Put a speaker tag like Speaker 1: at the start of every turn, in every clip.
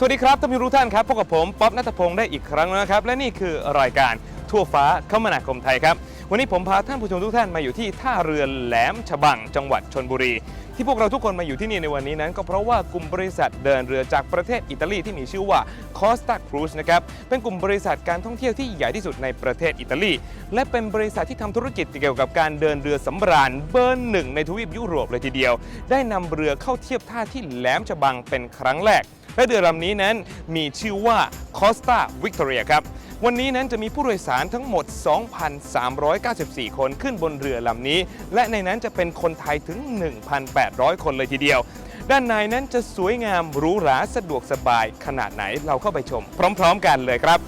Speaker 1: สวัสดีครับท่านผู้ชมทุกท่านครับพบกับผมป๊อบนัทพงศ์ได้อีกครั้งแล้วนะครับ และนี่คือรายการทั่วฟ้าคมนาคมไทยครับ วันนี้ผมพาท่านผู้ชมทุกท่านมาอยู่ที่ท่าเรือแหลมฉบังจังหวัดชนบุรี ที่พวกเราทุกคนมาอยู่ที่นี่ในวันนี้นั้น ก็เพราะว่ากลุ่มบริษัทเดินเรือจากประเทศอิตาลีที่มีชื่อว่า Costa Cruise นะครับเป็นกลุ่มบริษัทการท่องเที่ยวที่ใหญ่ที่สุดในประเทศอิตาลี และเป็นบริษัทที่ทำธุรกิจเกี่ยวกับการเดินเรือสำราญเบอร์หนึ่งในทวีปยุโรปเลยทีเดียว ได้นำเรือเข้าเทียบท่าที่แหลมฉบังเป็นครั้งแรก และเรือลำนี้นั้นมีชื่อว่า Costa Victoria ครับวันนี้นั้นจะมีผู้โดยสารทั้งหมด 2,394 คนขึ้นบนเรือลำนี้ และในนั้นจะเป็นคนไทยถึง 1,800 คนเลยทีเดียว ด้านในนั้นจะสวยงามหรูหราสะดวกสบายขนาดไหนเราเข้าไปชม พร้อม ๆ กันเลยครับ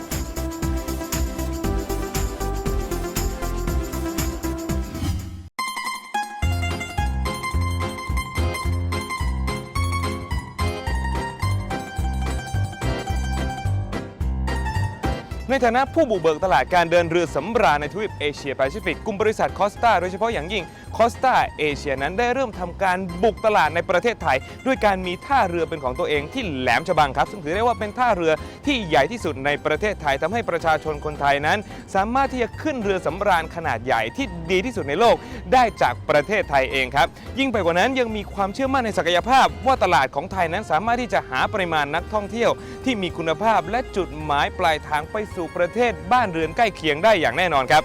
Speaker 1: ในฐานะผู้บุกเบิกตลาดการเดินเรือสำราญในทวีปเอเชียแปซิฟิกกลุ่มบริษัทคอสตาโดยเฉพาะอย่างยิ่งคอสตาเอเชียนั้นได้เริ่มทำการบุกตลาดในประเทศไทย ด้วยการมีท่าเรือเป็นของตัวเองที่แหลมฉบังครับ ซึ่งถือได้ว่าเป็นท่าเรือที่ใหญ่ที่สุดในประเทศไทยทำให้ประชาชนคนไทยนั้น สามารถที่จะขึ้นเรือสำราญขนาดใหญ่ที่ดีที่สุดในโลกได้จากประเทศไทยเองครับ ยิ่งไปกว่านั้นยังมีความเชื่อมั่นในศักยภาพ ว่าตลาดของไทยนั้นสามารถที่จะหาปริมาณนักท่องเที่ยวที่มีคุณภาพและจุดหมายปลายทางไปสู่ประเทศบ้านเรือนใกล้เคียงได้อย่างแน่นอนครับ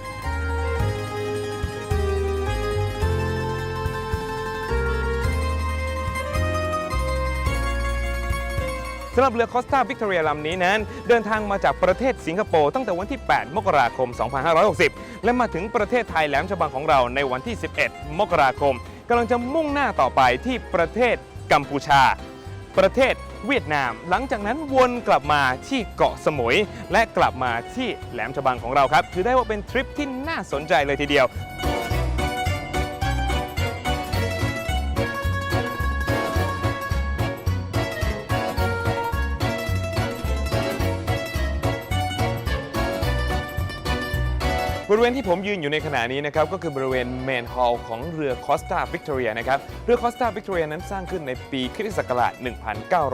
Speaker 1: สำหรับเรือคอสตาวิกตอเรียลำนี้นั้น เดินทางมาจากประเทศสิงคโปร์ตั้งแต่วันที่ 8 มกราคม 2560 และมาถึงประเทศไทยแหลมฉบังของเราในวันที่ 11 มกราคมกำลังจะมุ่งหน้าต่อไปที่ประเทศกัมพูชา ประเทศ เวียดนาม หลังจากนั้นวนกลับมาที่เกาะสมุย และกลับมาที่แหลมฉบังของเราครับถือได้ว่าเป็นทริปที่น่าสนใจเลยทีเดียว บริเวณที่ผมยืนอยู่ในขณะนี้นะครับก็คือบริเวณเมนฮอลล์ของเรือคอสตาวิกตอเรียนะครับเรือคอสตาวิกตอเรียนั้นสร้างขึ้นในปีคริสต์ศักราช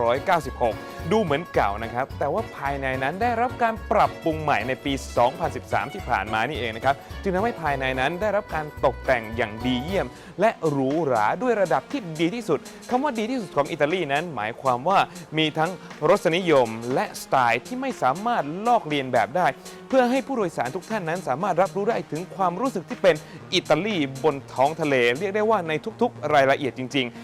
Speaker 1: 1996 ดูเหมือนเก่านะครับ แต่ว่าภายในนั้นได้รับการปรับปรุงใหม่ในปี 2013 ที่ผ่านมานี่เองนะครับจึงทำให้ภายในนั้นได้รับการตกแต่งอย่างดีเยี่ยม และหรูหราด้วยระดับที่ดีที่สุดคำว่าดีที่สุดของอิตาลีนั้น หมายความว่ามีทั้งรสนิยมและสไตล์ที่ไม่สามารถลอกเลียนแบบได้ เพื่อให้ผู้โดยสารทุกท่านนั้นสามารถรับรู้ได้ถึงความรู้สึกที่เป็นอิตาลีบนท้องทะเล เรียกได้ว่าในทุกๆ รายละเอียดจริงๆ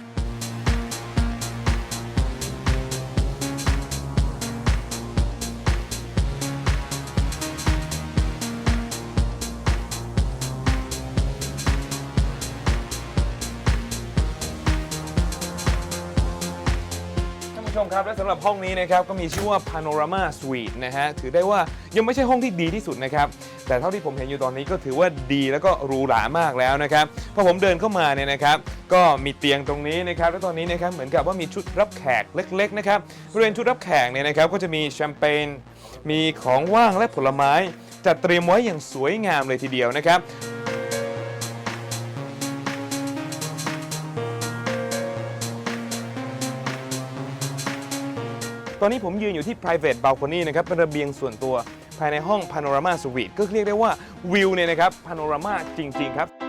Speaker 1: ท่านผู้ชมครับและสำหรับห้องนี้นะครับก็มีชื่อว่า Panorama Suite นะฮะถือได้ว่ายังไม่ใช่ห้องที่ดีที่สุดนะครับ แต่เท่าที่ผมเห็นอยู่ตอนนี้ก็ถือว่าดีแล้วก็หรูหรามากแล้วนะครับพอผมเดินเข้ามาเนี่ยนะครับก็มีเตียงตรงนี้นะครับและตอนนี้นะครับเหมือนกับว่ามีชุดรับแขกเล็กๆนะครับบริเวณชุดรับแขกเนี่ยนะครับก็จะมีแชมเปญมีของว่างและผลไม้จัดเตรียมไว้อย่างสวยงามเลยทีเดียวนะครับตอนนี้ผมยืนอยู่ที่ private balcony นะครับเป็นระเบียงส่วนตัว ภายในห้องพาโนรามาสวีทก็เรียกได้ว่าวิวเนี่ยนะครับพาโนรามาจริง ๆ ครับ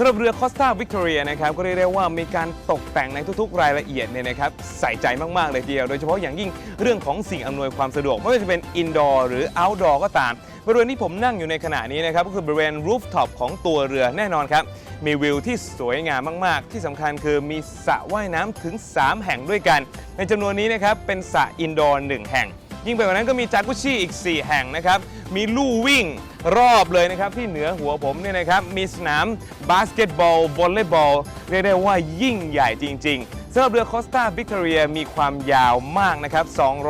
Speaker 1: สำหรับเรือคอสตาวิกตอเรียนะครับก็เรียกได้ว่ามีการตกแต่งในทุกๆ รายละเอียดเนี่ยนะครับใส่ใจมากๆเลยทีเดียว โดยเฉพาะอย่างยิ่งเรื่องของสิ่งอำนวยความสะดวก ไม่ว่าจะเป็นอินดอร์หรือเอาท์ดอร์ก็ตาม บริเวณที่ผมนั่งอยู่ในขณะนี้นะครับก็คือบริเวณรูฟท็อปของตัวเรือแน่นอนครับ มีวิวที่สวยงามมากๆ ที่สำคัญคือมีสระว่ายน้ำถึง 3 แห่งด้วยกัน ในจำนวนนี้นะครับเป็นสระอินดอร์หนึ่งแห่ง ยิ่งไปกว่านั้นก็มีจากุชิอีก 4 แห่งนะครับ มีลู่วิ่งรอบเลยนะครับ ที่เหนือหัวผมเนี่ยนะครับ มีสนามบาสเกตบอลวอลเลย์บอลเรียกได้ว่ายิ่งใหญ่จริง ๆสำหรับเรือคอสตาวิกตอเรียมีความยาวมากนะครับ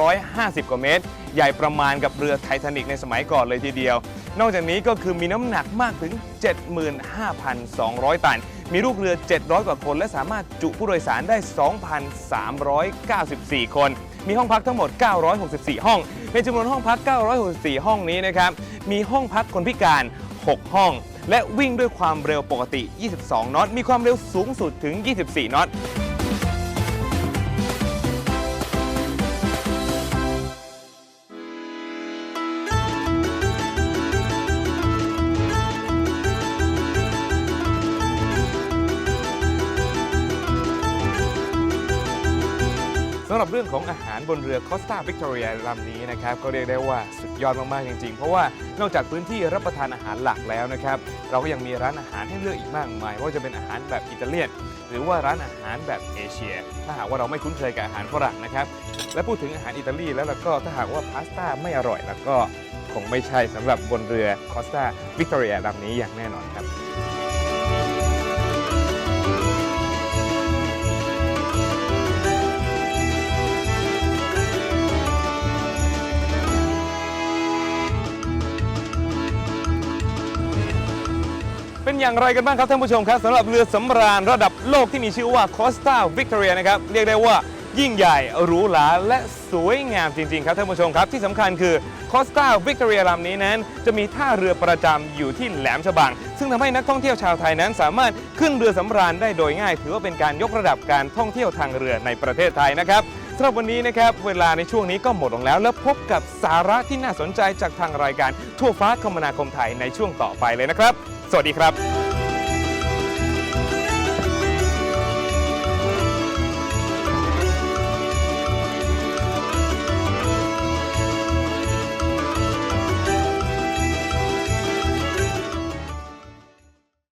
Speaker 1: 250 กว่าเมตร ใหญ่ประมาณกับเรือไททานิกในสมัยก่อนเลยทีเดียว นอกจากนี้ก็คือมีน้ำหนักมากถึง 75,200 ตัน มีลูกเรือ 700 กว่าคน และสามารถจุผู้โดยสารได้ 2,394 คน มีห้องพักทั้งหมด 964 ห้อง ในจำนวนห้องพัก 964 ห้องนี้นะครับ มีห้องพักคนพิการ 6 ห้อง และวิ่งด้วยความเร็วปกติ 22 นอต มีความเร็วสูงสุดถึง 24 นอต สำหรับเรื่องของอาหารบนเรือคอสตาวิกตอเรียลำนี้นะครับก็เรียกได้ว่าสุดยอดมาก ๆ จริง ๆ เพราะว่านอกจากพื้นที่รับประทานอาหารหลักแล้วนะครับ เราก็ยังมีร้านอาหารให้เลือกอีกมากมาย ว่าจะเป็นอาหารแบบอิตาเลียน หรือว่าร้านอาหารแบบเอเชีย ถ้าหากว่าเราไม่คุ้นเคยกับอาหารฝรั่งนะครับ และพูดถึงอาหารอิตาลีแล้วเราก็ถ้าหากว่าพาสต้าไม่อร่อยแล้วก็คงไม่ใช่สำหรับบนเรือคอสตาวิกตอเรียลำนี้อย่างแน่นอนครับ อย่างไรกันบ้างครับท่านผู้ชมครับสำหรับเรือสำราญระดับโลกที่มีชื่อว่า Costa Victoria นะครับเรียกได้ว่ายิ่งใหญ่หรูหราและสวยงามจริง ๆ ครับท่านผู้ชมครับที่สำคัญคือ Costa Victoria ลำนี้นั้น จะมีท่าเรือประจำอยู่ที่แหลมฉบัง ซึ่งทำให้นักท่องเที่ยวชาวไทยนั้น สามารถขึ้นเรือสำราญได้โดยง่าย ถือว่าเป็นการยกระดับการท่องเที่ยวทางเรือในประเทศไทยนะครับสำหรับวันนี้นะครับเวลาในช่วงนี้ก็หมดลงแล้ว แล้วพบกับสาระที่น่าสนใจจากทางรายการทั่วฟ้าคมนาคมไทยในช่วงต่อไปเลยนะครับ สวัสดีครับ